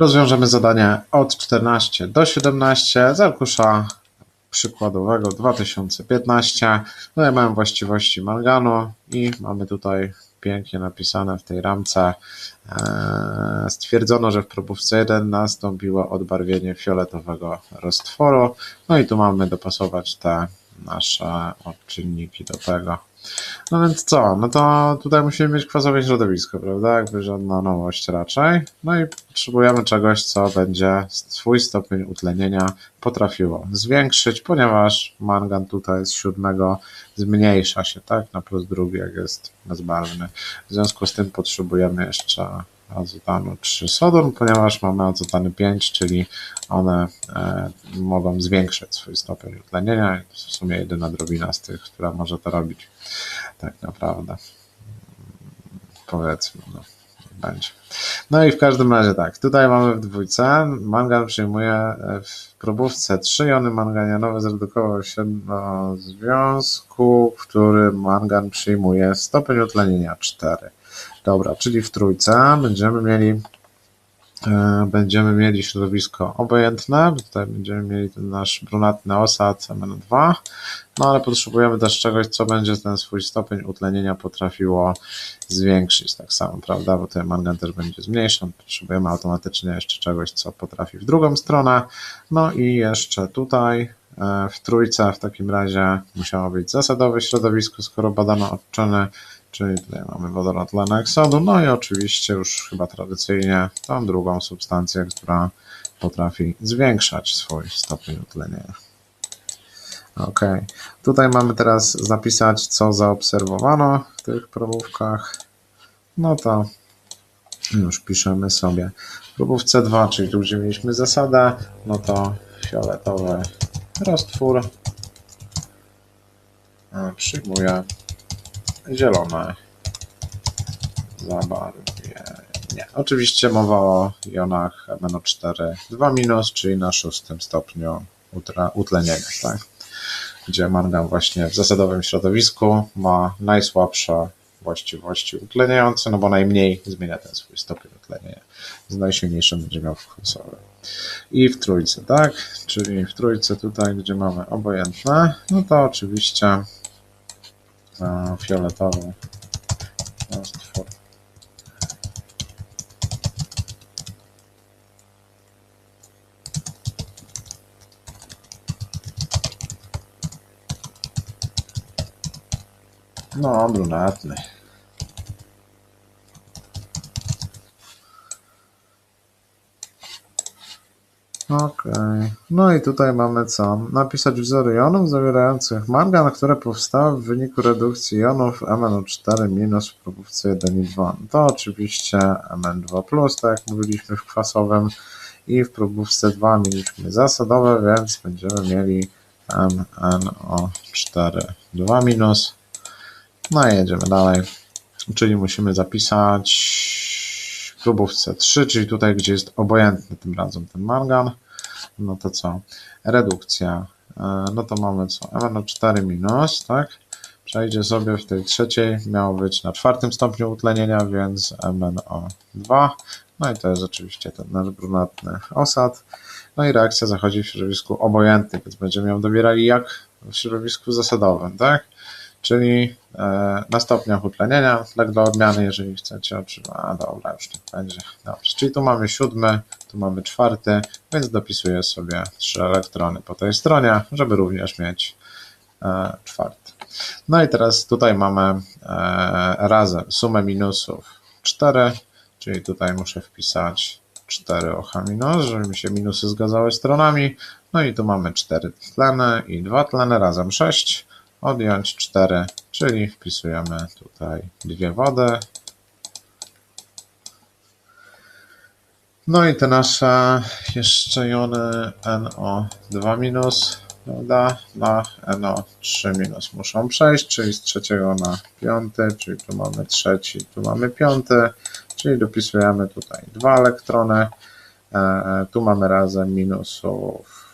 Rozwiążemy zadanie od 14 do 17 z arkusza przykładowego 2015. No ja mam właściwości manganu i mamy tutaj pięknie napisane w tej ramce. e, Stwierdzono, że w probówce 1 nastąpiło odbarwienie fioletowego roztworu. No i tu mamy dopasować te nasze odczynniki do tego. No więc co? No to tutaj musimy mieć kwasowe środowisko, prawda? Jakby żadna nowość raczej. No i potrzebujemy czegoś, co będzie swój stopień utlenienia potrafiło zwiększyć, ponieważ mangan tutaj z siódmego zmniejsza się, tak? Na plus drugi, jak jest bezbarwny. W związku z tym potrzebujemy jeszcze azotanu 3 sodon, ponieważ mamy azotany 5, czyli one e, mogą zwiększyć swój stopień utlenienia. I to w sumie jedyna drobina z tych, która może to robić tak naprawdę. Powiedzmy, no, będzie. No i w każdym razie tak, tutaj mamy w dwójce, mangan przyjmuje e, w probówce 3 jony manganianowe zredukował się do związku, którym mangan przyjmuje stopień utlenienia 4. Dobra, czyli w trójce będziemy mieli e, będziemy mieli środowisko obojętne, bo tutaj będziemy mieli ten nasz brunatny osad MN2, no ale potrzebujemy też czegoś, co będzie ten swój stopień utlenienia potrafiło zwiększyć, tak samo, prawda, bo tutaj mangan też będzie zmniejszał, potrzebujemy automatycznie jeszcze czegoś, co potrafi w drugą stronę, no i jeszcze tutaj e, w trójce w takim razie musiało być zasadowe środowisko, skoro badano odczyny, czyli tutaj mamy wodorod tlenek sodu, no i oczywiście już chyba tradycyjnie tą drugą substancję, która potrafi zwiększać swój stopień utlenienia. Ok, tutaj mamy teraz zapisać, co zaobserwowano w tych probówkach. No to już piszemy sobie. W probówce 2, czyli tu gdzie mieliśmy zasadę, no to fioletowy roztwór przyjmuje zielone zabarwienie. Oczywiście mowa o jonach MnO4 2-, czyli na szóstym stopniu utlenienia, tak? gdzie mangan właśnie w zasadowym środowisku ma najsłabsze właściwości utleniające, no bo najmniej zmienia ten swój stopień utlenienia. Z najsilniejszym będzie miał w kosowym. I w trójce, tak? Czyli w trójce tutaj, gdzie mamy obojętne, no to oczywiście fioletowy roztwór. No, brunatny. Okej. No i tutaj mamy co? Napisać wzory jonów zawierających mangan, które powstały w wyniku redukcji jonów MnO4- minus w probówce 1 i 2. No To oczywiście Mn2+, tak jak mówiliśmy w kwasowym i w probówce 2 mieliśmy zasadowe, więc będziemy mieli MnO4 2 minus. No i jedziemy dalej. Czyli musimy zapisać w próbówce 3, czyli tutaj, gdzie jest obojętny tym razem ten mangan. No to co? Redukcja. E, No to mamy co? MnO4 minus, tak? Przejdzie sobie w tej trzeciej, miało być na czwartym stopniu utlenienia, więc MnO2. No i to jest oczywiście ten nasz brunatny osad. No i reakcja zachodzi w środowisku obojętnym, więc będziemy ją dobierali jak w środowisku zasadowym, tak? Czyli e, na stopniach utlenienia, tak dla odmiany, jeżeli chcecie, oczywiście, a dobra, już tak będzie, dobrze, czyli tu mamy siódmy, tu mamy czwarty, więc dopisuję sobie trzy elektrony po tej stronie, żeby również mieć e, czwarty. No i teraz tutaj mamy e, razem sumę minusów 4, czyli tutaj muszę wpisać 4 OH minus, żeby mi się minusy zgadzały stronami, no i tu mamy 4 tleny i 2 tleny, razem 6, odjąć 4, czyli wpisujemy tutaj dwie wody. No i te nasze jeszcze jony NO2 minus, prawda, na NO3 minus muszą przejść, czyli z trzeciego na piąty, czyli tu mamy trzeci, tu mamy piąty, czyli dopisujemy tutaj dwa elektrony, e, tu mamy razem minusów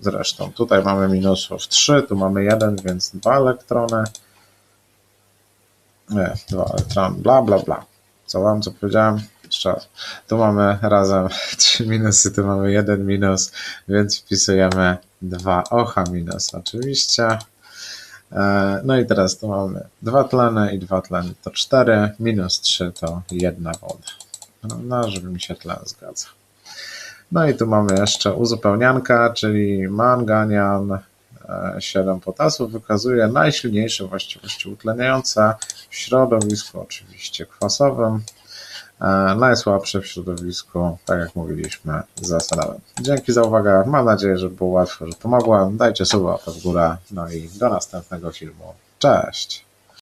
Zresztą tutaj mamy minusów 3, tu mamy 1, więc 2 elektrony. Nie, 2 elektrony, bla, bla, bla. Co wam, co powiedziałem? jeszcze raz. Tu mamy razem trzy minusy, tu mamy jeden minus, więc wpisujemy 2OH minus oczywiście. E, No i teraz tu mamy dwa tleny i dwa tleny to 4, minus 3 to jedna woda. No, No, żeby mi się tlen zgadza. No i tu mamy jeszcze uzupełnianka, czyli manganian, e, 7 potasu wykazuje najsilniejsze właściwości utleniające w środowisku oczywiście kwasowym, e, najsłabsze w środowisku, tak jak mówiliśmy, zasadowym. Dzięki za uwagę, mam nadzieję, że było łatwo, że pomogłem. Dajcie suba w górę, no i do następnego filmu. Cześć!